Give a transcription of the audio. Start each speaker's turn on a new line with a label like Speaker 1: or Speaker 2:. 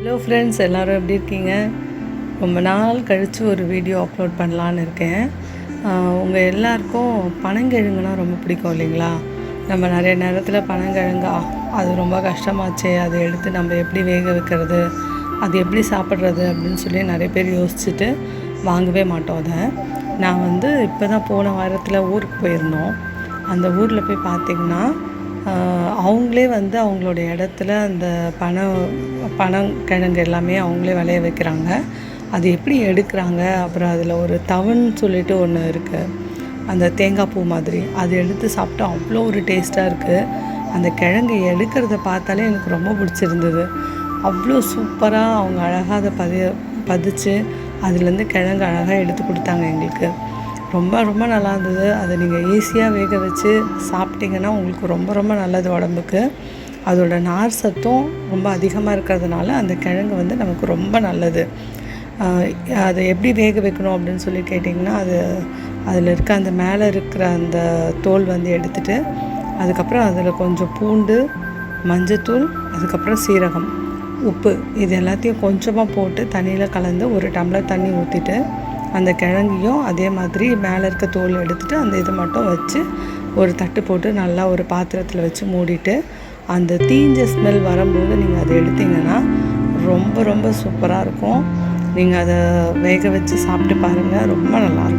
Speaker 1: Hello friends எல்லோரும் எப்படி இருக்கீங்க? ரொம்ப நாள் கழித்து ஒரு வீடியோ அப்லோட் பண்ணலான்னு இருக்கேன். உங்கள் எல்லாருக்கும் பனங்கிழங்குனா ரொம்ப பிடிக்கும் இல்லைங்களா? நம்ம நிறைய நேரத்தில் பனங்கிழங்கா அது ரொம்ப கஷ்டமாச்சே அதை எடுத்து நம்ம எப்படி வேக வைக்கிறது அது எப்படி சாப்பிட்றது அப்படின்னு சொல்லி நிறைய பேர் யோசிச்சுட்டு வாங்கவே மாட்டோம் அதை. நான் வந்து இப்போ தான் போன வாரத்தில் ஊருக்கு போயிருந்தோம். அந்த ஊரில் போய் பார்த்திங்கன்னா அவங்களே வந்து அவங்களோட இடத்துல அந்த பனம் கிழங்கு எல்லாமே அவங்களே விளைய வைக்கிறாங்க. அது எப்படி எடுக்கிறாங்க? அப்புறம் அதில் ஒரு தவன்னு சொல்லிட்டு ஒன்று இருக்குது அந்த தேங்காய் பூ மாதிரி. அது எடுத்து சாப்பிட்டா அவ்வளோ ஒரு டேஸ்ட்டாக இருக்குது அந்த கிழங்கு எடுக்கிறத பார்த்தாலே எனக்கு ரொம்ப பிடிச்சிருந்தது. அவ்வளோ சூப்பராக அவங்க அழகாக அதை பதி பதிச்சு அதுலேருந்து கிழங்கு அழகாக எடுத்து கொடுத்தாங்க எங்களுக்கு. ரொம்ப ரொம்ப நல்லா இருந்தது. அதை நீங்கள் ஈஸியாக வேக வச்சு சாப்பிட்டீங்கன்னா உங்களுக்கு ரொம்ப ரொம்ப நல்லது உடம்புக்கு. அதோட நார் சத்தும் ரொம்ப அதிகமாக இருக்கிறதுனால அந்த கிழங்கு வந்து நமக்கு ரொம்ப நல்லது. அதை எப்படி வேக வைக்கணும் அப்படின்னு சொல்லி கேட்டிங்கன்னா அது அதில் இருக்க அந்த மேலே இருக்கிற அந்த தோல் வந்து எடுத்துகிட்டு அதுக்கப்புறம் அதில் கொஞ்சம் பூண்டு மஞ்சத்தூள் அதுக்கப்புறம் சீரகம் உப்பு இது எல்லாத்தையும் கொஞ்சமாக போட்டு தண்ணியில் கலந்து ஒரு டம்ளர் தண்ணி ஊற்றிட்டு அந்த கிழங்கையும் அதே மாதிரி மேலே இருக்க தோல் எடுத்துகிட்டு அந்த இது மட்டும் வச்சு ஒரு தட்டு போட்டு நல்லா ஒரு பாத்திரத்தில் வச்சு மூடிட்டு அந்த தீஞ்ச ஸ்மெல் வரும்போது நீங்கள் அதை எடுத்தீங்கன்னா ரொம்ப ரொம்ப சூப்பராக இருக்கும். நீங்கள் அதை வேக வச்சு சாப்பிட்டு பாருங்கள் ரொம்ப நல்லாயிருக்கும்